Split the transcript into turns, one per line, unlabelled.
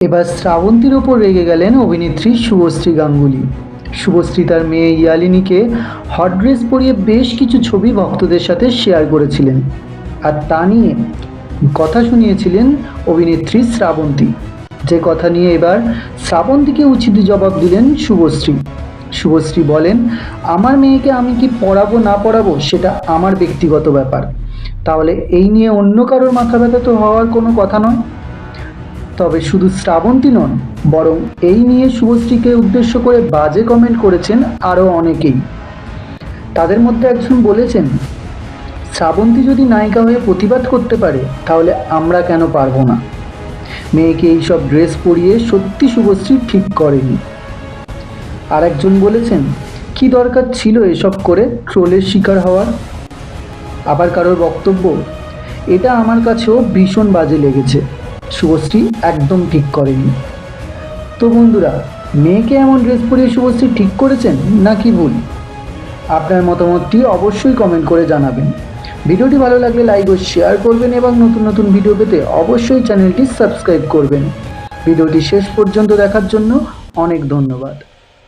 এবার শ্রাবন্তীর ওপর রেগে গেলেন অভিনেত্রী শুভশ্রী গাঙ্গুলি। শুভশ্রী তার মেয়ে ইয়ালিনীকে হট ড্রেস পরিয়ে বেশ কিছু ছবি ভক্তদের সাথে শেয়ার করেছিলেন। আর তা নিয়ে কথা শুনিয়েছিলেন অভিনেত্রী শ্রাবন্তী। যে কথা নিয়ে এবার শ্রাবন্তীকে উচিত জবাব দিলেন শুভশ্রী। শুভশ্রী বলেন, আমার মেয়েকে আমি কি পড়াবো না পড়াবো সেটা আমার ব্যক্তিগত ব্যাপার। তাহলে এই নিয়ে অন্য কারোর মাথা ব্যথা তো হওয়ার কোনো কথা নয়? তবে শুধু শ্রাবন্তী নন, বরং এই নিয়ে শুভশ্রীকে উদ্দেশ্য করে বাজে কমেন্ট করেছেন আরও অনেকেই। তাদের মধ্যে একজন বলেছেন, শ্রাবন্তী যদি নায়িকা হয়ে প্রতিবাদ করতে পারে, তাহলে আমরা কেন পারব না? মেয়েকে এইসব ড্রেস পরিয়ে সত্যি শুভশ্রী ঠিক করেনি। আর একজন বলেছেন, কি দরকার ছিল এসব করে ট্রোলের শিকার হওয়ার? আবার কারোর বক্তব্য, এটা আমার কাছেও ভীষণ বাজে লেগেছে। শুভশ্রী একদম ঠিক করেনি। তো বন্ধুরা, মেয়েকে এমন ড্রেস পরিয়ে শুভশ্রী ঠিক করেছেন নাকি ভুল? আপনার মতামতটি অবশ্যই কমেন্ট করে জানাবেন। ভিডিওটি ভালো লাগলে লাইক ও শেয়ার করবেন এবং নতুন নতুন ভিডিও পেতে অবশ্যই চ্যানেলটি সাবস্ক্রাইব করবেন। ভিডিওটি শেষ পর্যন্ত দেখার জন্য অনেক ধন্যবাদ।